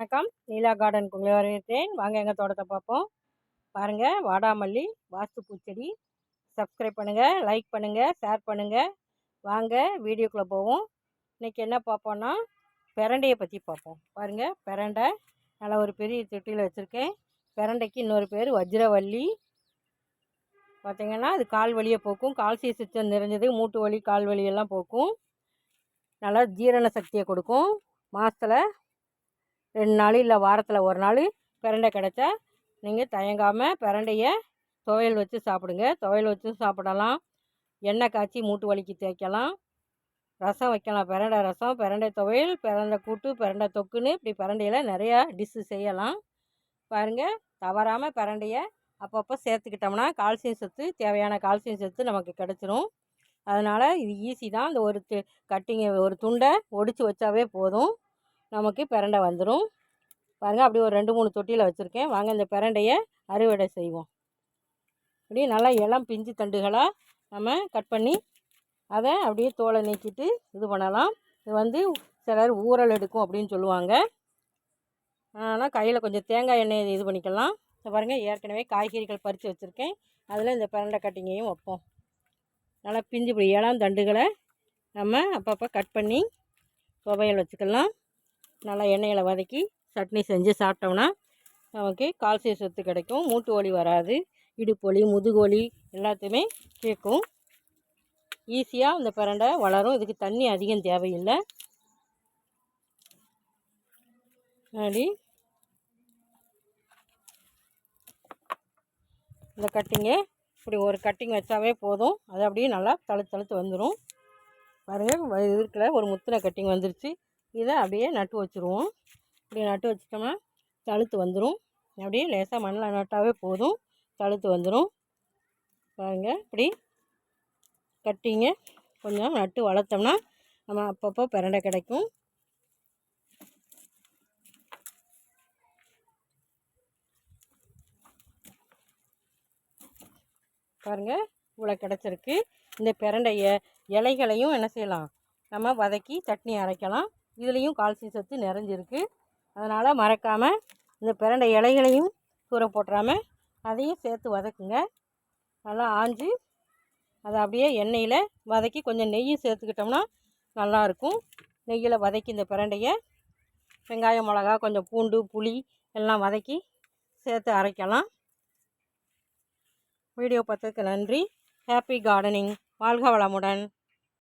வணக்கம். நீலா கார்டன் உங்களை வரவேற்கிறேன். வாங்க எங்கள் தோட்டத்தை பார்ப்போம். பாருங்கள் வாடாமல்லி வாஸ்து பூச்செடி. சப்ஸ்கிரைப் பண்ணுங்கள் லைக் பண்ணுங்கள் ஷேர் பண்ணுங்கள் வாங்க வீடியோக்குள்ளே போவோம். இன்றைக்கி என்ன பார்ப்போன்னா பிரண்டையை பற்றி பார்ப்போம். பாருங்கள் பிரண்டை. நல்லா ஒரு பெரிய தொட்டியில் வச்சுருக்கேன். பிரண்டைக்கு இன்னொரு பேர் வஜ்ரவல்லி. பார்த்திங்கன்னா அது கால் வலியை போக்கும். கால்சிய சிச்சம் நிறைஞ்சது மூட்டு வலி கால் வலியெல்லாம் போக்கும். நல்லா ஜீரண சக்தியை கொடுக்கும். மாதத்தில் ரெண்டு நாள் இல்லை வாரத்தில் ஒரு நாள் பிரண்டை கிடச்சா நீங்கள் தயங்காமல் பிரண்டையை துவையல் வச்சு சாப்பிடுங்க. துவையல் வச்சு சாப்பிடலாம். எண்ணெய் காய்ச்சி மூட்டு வலிக்கு தேய்க்கலாம். ரசம் வைக்கலாம். பிரண்டை ரசம் பிரண்டை துவையல் பிரண்டை கூட்டு பிரண்டை தொக்குன்னு இப்படி பிரண்டையில் நிறையா டிஷ்ஷு செய்யலாம். பாருங்கள் தவறாமல் பிரண்டையை அப்பப்போ சேர்த்துக்கிட்டோம்னா கால்சியம் சத்து தேவையான கால்சியம் சத்து நமக்கு கிடச்சிரும். அதனால் இது ஈஸி தான். இந்த ஒரு கட்டிங்கை ஒரு துண்டை ஒடிச்சு வச்சாவே போதும். நமக்கு பிரண்டை வந்துடும் பாருங்கள் அப்படி ஒரு ரெண்டு மூணு தொட்டியில் வச்சுருக்கேன். வாங்க இந்த பிரண்டையை அறுவடை செய்வோம். அப்படியே நல்லா இளம் பிஞ்சு தண்டுகளாக நம்ம கட் பண்ணி அதை அப்படியே தோலை நீக்கிட்டு இது பண்ணலாம். இது வந்து சிலர் ஊறல் எடுக்கும் அப்படின்னு சொல்லுவாங்க. ஆனால் கையில் கொஞ்சம் தேங்காய் எண்ணெய் இது பண்ணிக்கலாம். பாருங்கள் ஏற்கனவே காய்கறிகள் பறித்து வச்சுருக்கேன். அதில் இந்த பிரண்டை கட்டிங்கையும் வைப்போம். நல்லா பிஞ்சு இப்படி இளம் தண்டுகளை நம்ம அப்பப்போ கட் பண்ணி துவையல் வச்சுக்கலாம். நல்லா எண்ணெயில் வதக்கி சட்னி செஞ்சு சாப்பிட்டோம்னா நமக்கு கால்சிய சத்து கிடைக்கும். மூட்டு வலி வராது. இடுப்பு வலி முதுகு வலி எல்லாத்தையுமே கேட்கும். ஈஸியாக இந்த பிரண்டை வளரும். இதுக்கு தண்ணி அதிகம் தேவையில்லை. அப்படி இந்த கட்டிங்கு இப்படி ஒரு கட்டிங் வச்சாவே போதும். அது அப்படியே நல்லா தழுத்து தழுத்து வந்துடும் பாருங்கள் இருக்கிற ஒரு முத்தின கட்டிங் வந்துருச்சு. இதை அப்படியே நட்டு வச்சுருவோம். இப்படி நட்டு வச்சிட்டோம்னா தழுத்து வந்துடும் அப்படியே லேசாக மண்ணில் நட்டாவே போதும். தழுத்து வந்துடும் பாருங்கள் இப்படி கட்டிங்க. கொஞ்சம் நட்டு வளர்த்தோம்னா நம்ம அப்பப்போ பிரண்டை கிடைக்கும். பாருங்கள் இவ்வளோ கிடச்சிருக்கு. இந்த பிரண்டைய இலைகளையும் என்ன செய்யலாம்? நம்ம வதக்கி சட்னி அரைக்கலாம். இதுலேயும் கால்சியம் சத்து நிறைஞ்சிருக்கு. அதனால் மறக்காமல் இந்த பிரண்டை இலைகளையும் தூர போட்டுறாமல் அதையும் சேர்த்து வதக்குங்க. நல்லா ஆஞ்சு அதை அப்படியே எண்ணெயில் வதக்கி கொஞ்சம் நெய்யும் சேர்த்துக்கிட்டோம்னா நல்லாயிருக்கும். நெய்யில் வதக்கி இந்த பிரண்டையை வெங்காயம் மிளகா கொஞ்சம் பூண்டு புளி எல்லாம் வதக்கி சேர்த்து அரைக்கலாம். வீடியோ பார்த்ததுக்கு நன்றி. Happy gardening. வாழ்க வளமுடன்.